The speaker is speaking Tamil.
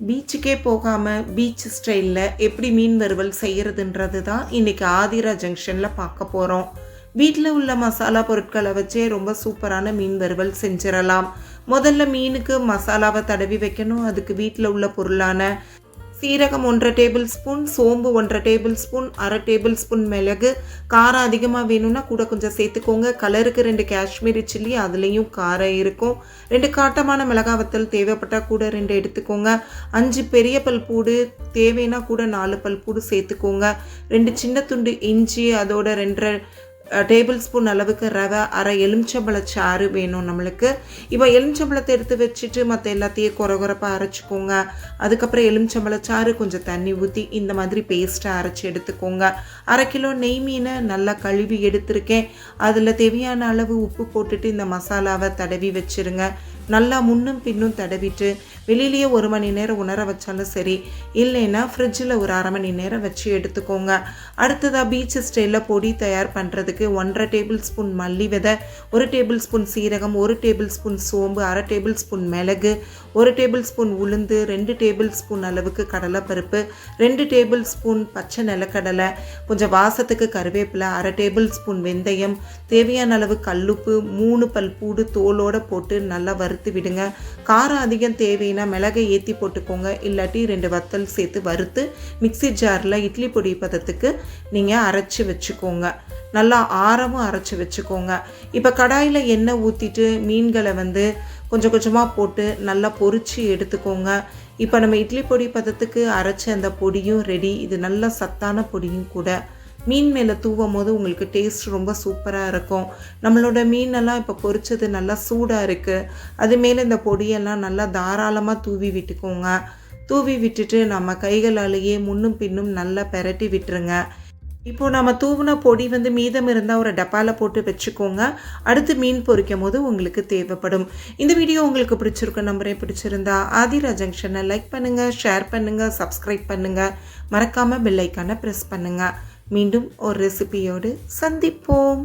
பீச்சுக்கே போகாமல் பீச் ஸ்டைலில் எப்படி மீன் வறுவல் செய்கிறதுன்றது தான் இன்றைக்கி ஆதிரா ஜங்ஷனில் பார்க்க போகிறோம் வீட்டில் உள்ள மசாலா பொருட்களை வச்சே ரொம்ப சூப்பரான மீன் வறுவல் செஞ்சிடலாம். முதல்ல மீனுக்கு மசாலாவை தடவி வைக்கணும். அதுக்கு வீட்டில் உள்ள பொருளான சீரகம் ஒன்றரை டேபிள் ஸ்பூன் சோம்பு ஒன்றரை டேபிள் ஸ்பூன் அரை டேபிள் ஸ்பூன் மிளகு காரம் அதிகமாக வேணும்னா கூட கொஞ்சம் சேர்த்துக்கோங்க. கலருக்கு ரெண்டு காஷ்மீரி சில்லி அதுலேயும் காரம் இருக்கும். ரெண்டு காட்டமான மிளகா வத்தல் தேவைப்பட்டால் கூட ரெண்டு எடுத்துக்கோங்க. அஞ்சு பெரிய பல் பூடு தேவைன்னா கூட நாலு பல் பூடு சேர்த்துக்கோங்க. ரெண்டு சின்ன துண்டு இஞ்சி அதோட ரெண்டரை டேபிள் ஸ்பூன் அளவுக்கு ரவை அரை எலுமிச்சம்பழ சாறு வேணும் நம்மளுக்கு. இப்போ எலுமிச்சம்பழத்தை எடுத்து வச்சுட்டு மற்ற எல்லாத்தையும் குறை குறைப்பாக அரைச்சிக்கோங்க. அதுக்கப்புறம் எலுமிச்சம்பழ சாறு கொஞ்சம் தண்ணி ஊற்றி இந்த மாதிரி பேஸ்ட்டை அரைச்சி எடுத்துக்கோங்க. அரை கிலோ நெய் மீனை நல்லா கழுவி எடுத்திருக்கேன். அதில் தேவையான அளவு உப்பு போட்டுட்டு இந்த மசாலாவை தடவி வச்சுருங்க. நல்லா முன்னும் பின்னும் தடவிட்டு வெளியிலேயே ஒரு மணி நேரம் உணர வச்சாலும் சரி இல்லைன்னா ஃப்ரிட்ஜில் ஒரு அரை மணி நேரம் வச்சு எடுத்துக்கோங்க. அடுத்ததாக பீச் ஸ்டைலில் பொடி தயார் பண்ணுறதுக்கு ஒன்றரை டேபிள் ஸ்பூன் மல்லி விதை ஒரு டேபிள் ஸ்பூன் சீரகம் ஒரு டேபிள் ஸ்பூன் சோம்பு அரை டேபிள் ஸ்பூன் மிளகு ஒரு டேபிள் ஸ்பூன் உளுந்து ரெண்டு டேபிள் ஸ்பூன் அளவுக்கு கடலைப்பருப்பு ரெண்டு டேபிள் ஸ்பூன் பச்சை நிலக்கடலை கொஞ்சம் வாசத்துக்கு கருவேப்பிலை அரை டேபிள் ஸ்பூன் வெந்தயம் தேவையான அளவு கல்லுப்பு மூணு பல் பூடு தோலோடு போட்டு நல்லா வறுத்து விடுங்க. காரம் அதிகம் தேவைன்னா மிளகை ஏற்றி போட்டுக்கோங்க. இல்லாட்டி ரெண்டு வத்தல் சேர்த்து வறுத்து மிக்ஸி ஜாரில் இட்லி பொடி பதத்துக்கு நீங்கள் அரைச்சி வச்சுக்கோங்க. நல்லா ஆரமும் அரைச்சி வச்சுக்கோங்க. இப்போ கடாயில் எண்ணெய் ஊற்றிட்டு மீன்களை வந்து கொஞ்சம் கொஞ்சமாக போட்டு நல்லா பொறிச்சு எடுத்துக்கோங்க. இப்போ நம்ம இட்லி பொடி பதத்துக்கு அரைச்ச அந்த பொடியும் ரெடி இது நல்ல சத்தான பொடியும் கூட. மீன் மேலே தூவும் போது உங்களுக்கு டேஸ்ட் ரொம்ப சூப்பராக இருக்கும். நம்மளோட மீனெல்லாம் இப்போ பொரிச்சது நல்லா சூடாக இருக்குது அது மேலே இந்த பொடியெல்லாம் நல்லா தாராளமாக தூவி விட்டுக்கோங்க. தூவி விட்டுட்டு நம்ம கைகளாலேயே முன்னும் பின்னும் நல்லா பெரட்டி விட்டுருங்க. இப்போ நம்ம தூவின பொடி வந்து மீதம் இருந்தால் ஒரு டப்பாவில் போட்டு வச்சுக்கோங்க. அடுத்து மீன் பொரிக்கும் போது உங்களுக்கு தேவைப்படும். இந்த வீடியோ உங்களுக்கு பிடிச்சிருக்க நம்பரே பிடிச்சிருந்தா ஆதிரா ஜங்ஷனை லைக் பண்ணுங்கள் ஷேர் பண்ணுங்கள் சப்ஸ்கிரைப் பண்ணுங்கள் மறக்காமல் பெல்லைக்கான ப்ரெஸ் பண்ணுங்கள் மீண்டும் ஒரு ரெசிபியோடு சந்திப்போம்.